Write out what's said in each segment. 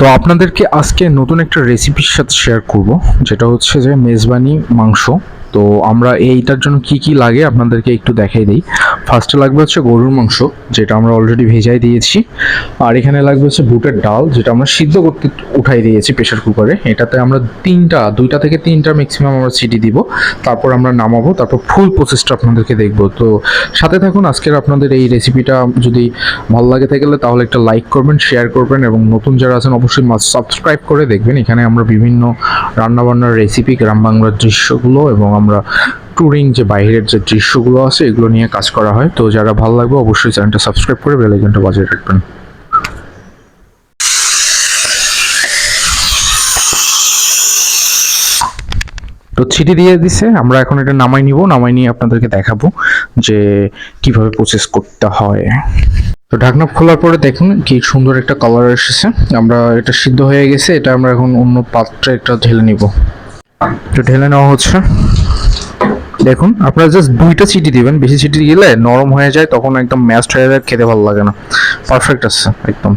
তো আপনাদেরকে আজকে নতুন একটা রেসিপির সাথে শেয়ার করব, যেটা হচ্ছে যে মেজবানি মাংস। তো আমরা এইটার জন্য কি কি লাগে আপনাদেরকে একটু দেখাই দিই। ফার্স্টে লাগবে হচ্ছে গরুর মাংস, যেটা আমরা অলরেডি ভেজাই দিয়েছি। আর এখানে লাগবে হচ্ছে বুটের ডাল, যেটা আমরা সিদ্ধ করতে উঠাই দিয়েছি প্রেশার কুকারে এটাতে আমরা তিনটা, দুইটা থেকে তিনটা ম্যাক্সিমাম আমরা সিটি দিব। তারপর আমরা নামাবো, তারপর ফুল প্রসেসটা আপনাদেরকে দেখব। তো সাথে থাকুন, আজকের আপনাদের এই রেসিপিটা যদি ভালো লাগে থাকলে, তাহলে একটা লাইক করবেন শেয়ার করবেন, এবং নতুন যারা আছেন, অবশ্যই সাবস্ক্রাইব করে দেখবেন। এখানে আমরা বিভিন্ন রান্নাবান্নার রেসিপি গ্রাম বাংলার দৃশ্যগুলো, এবং আমরা ট্যুরিং যে বাইরের যে দৃশ্যগুলো আছে, এগুলো নিয়ে কাজ করা হয়। তো যারা ভালো লাগবে, অবশ্যই চ্যানেলটা সাবস্ক্রাইব করে বেল আইকনটা বাজিয়ে রাখবেন। তো ছিটি দিয়ে দিছে, আমরা এখন এটা নামাই নিব, নামাই নিয়ে আপনাদেরকে দেখাবো যে কীভাবে প্রসেস করতে হয়। তো ঢাকনা খোলার পরে দেখুন কি সুন্দর একটা কালার এসেছে। আমরা এটা সিদ্ধ হয়ে গেছে, এটা আমরা এখন অন্য পাত্রে একটা ঢেলে নিব। তো ঢেলে নেওয়া হচ্ছে। দেখুন, আপনারা জাস্ট দুইটা সিটি দিবেন। বেশি সিটি দিলে নরম হয়ে যায়, তখন একদম ম্যাশড হয়ে যায়, খেতে ভালো লাগে না। পারফেক্ট আছে, একদম।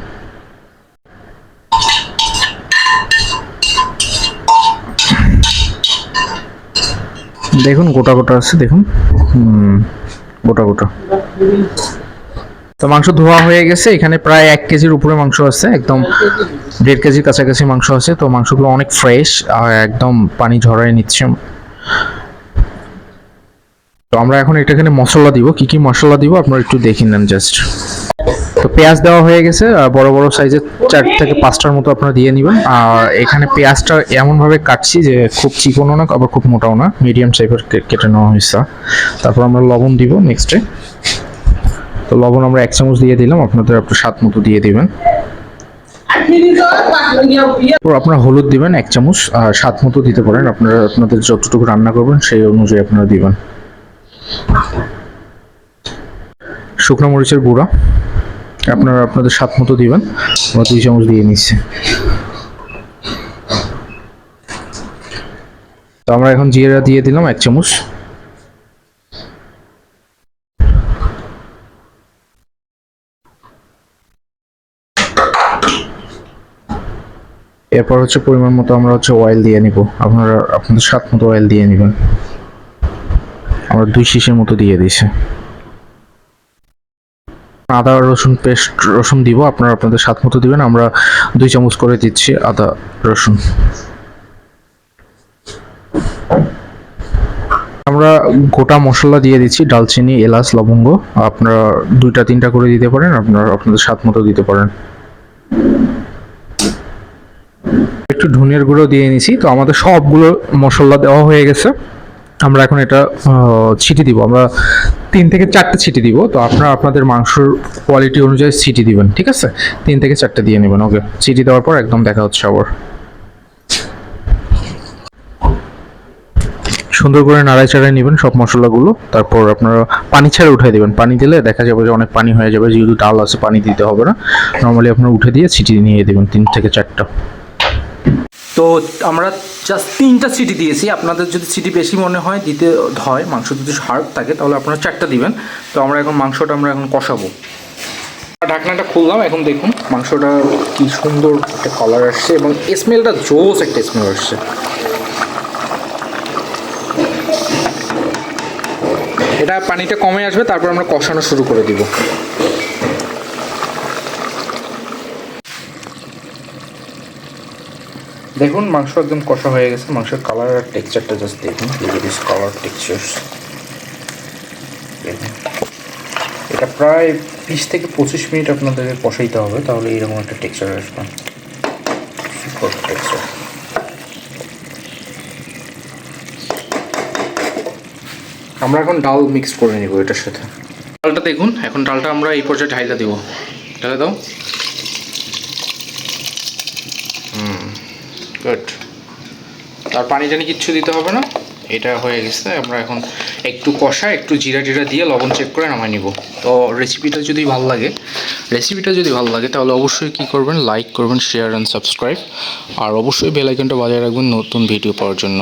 দেখুন, গোটা গোটা আছে, দেখুন। হুম, গোটা গোটা। তো মাংস ধোয়া হয়ে গেছে, এখানে প্রায় এক কেজির উপরে মাংস আছে, একদম দেড় কেজির কাছাকাছি মাংস আছে। তো মাংসগুলো অনেক ফ্রেশ আর একদম পানি ঝরাই নিচ্ছে। তো আমরা এখন এটা এখানে মশলা দিব। কি কি মশলা দিব আপনারা একটু দেখে নেন জাস্ট তো পেঁয়াজ দেওয়া হয়ে গেছে বড় বড় সাইজের চার থেকে পাঁচটার মতো আপনারা দিয়ে নেবেন। আর এখানে পেঁয়াজটা এমনভাবে কাটছি যে খুব চিকনও না, আবার খুব মোটাও না মিডিয়াম টাইপের কেটে নেওয়া হয়েছে। তারপর আমরা লবণ দিব নেক্সটে তো লবণ আমরা এক চামচ দিয়ে দিলাম, আপনাদের আপনার স্বাদ মতো দিয়ে দিবেন। আপনারা হলুদ দিবেন এক চামচ স্বাদ মতো দিতে পারেন। আপনারা আপনাদের যতটুকু রান্না করবেন সেই অনুযায়ী আপনারা দিবেন। শুকনো মরিচের গুঁড়া। আপনারা আপনাদের স্বাদ মতো দিবেন আমরা দুই চামচ দিয়ে নিচ্ছি। তো আমরা এখন জিরা দিয়ে দিলাম এক চামচ। এরপর হচ্ছে পরিমাণ মতো আমরা হচ্ছে অয়েল দিয়ে নিব। আপনারা আপনাদের স্বাদ মতো অয়েল দিয়ে নেবেন। আমরা দুই শিশের মতো দিয়ে দিছি আদা, রসুন পেস্ট, রসুন দিব, আপনারা আপনাদের স্বাদ মতো দিবেন, আমরা দুই চামচ করে দিচ্ছি আদা, রসুন। আমরা গোটা মশলা দিয়ে দিচ্ছি, ডালচিনি, এলাচ, লবঙ্গ, আপনারা দুইটা, তিনটা করে দিতে পারেন, আপনারা আপনাদের স্বাদ মতো দিতে পারেন। একটু ধনিয়ার গুঁড়ো দিয়ে নিছি তো আমাদের সবগুলো মশলা দেওয়া হয়ে গেছে। আমরা এখন এটা ছিটি দিব। আমরা তিন থেকে চারটে ছিটি দিব। তো আপনারা আপনাদের মাংসর কোয়ালিটি অনুযায়ী ছিটি দিবেন, ঠিক আছে? তিন থেকে চারটে দিয়ে নেবেন, ওকে? ছিটি দেওয়ার পর একদম দেখা হচ্ছে আবার। সুন্দর করে নাড়াই চাড়াই নেবেন সব মশলাগুলো। তারপর আপনারা পানি ছাড়া উঠে দেবেন। পানি দিলে দেখা যাবে যে অনেক পানি হয়ে যাবে, যেহেতু ডাল আছে, পানি দিতে হবে না। নর্মালি আপনারা উঠে দিয়ে ছিটি নিয়ে দেবেন তিন থেকে চারটা। তো আমরা জাস্ট তিনটা সিটি দিয়েছি। আপনাদের যদি সিটি বেশি মনে হয়, দিতে হয়, মাংস যদি হার্ড থাকে, তাহলে আপনারা চারটা দিবেন। তো আমরা এখন মাংসটা আমরা এখন কষাবো। ঢাকনাটা খুললাম, এখন দেখুন মাংসটা কি সুন্দর একটা কালার আসছে এবং স্মেলটা জোস একটা স্মেল আসছে। এটা পানিটা কমে আসবে, তারপর আমরা কষানো শুরু করে দিব। দেখুন, মাংস একদম কষা হয়ে গেছে। মাংসের কালার আর টেক্সচারটা জাস্ট দেখুন কালার টেক্সচার এটা প্রায় বিশ থেকে পঁচিশ মিনিট আপনাদেরকে কষাইতে হবে, তাহলে এইরকম একটা টেক্সচার আসবে। টেক্সচার আমরা এখন ডাল মিক্স করে নিব এটার সাথে। ডালটা দেখুন, এখন ডালটা আমরা এই পর্যায়ে ঢাইলা দেবো। ঢালে দাও। গুড তার পানি টানি কিচ্ছু দিতে হবে না। এটা হয়ে গেছে, আমরা এখন একটু কষা, একটু জিরা টিরা দিয়ে লবণ চেক করে নামায় নিব। তো রেসিপিটা যদি ভালো লাগে রেসিপিটা যদি ভালো লাগে, তাহলে অবশ্যই কী করবেন লাইক করবেন শেয়ার অ্যান্ড সাবস্ক্রাইব আর অবশ্যই বেলাইকনটা বজায় বাজায় রাখবেন নতুন ভিডিও পাওয়ার জন্য।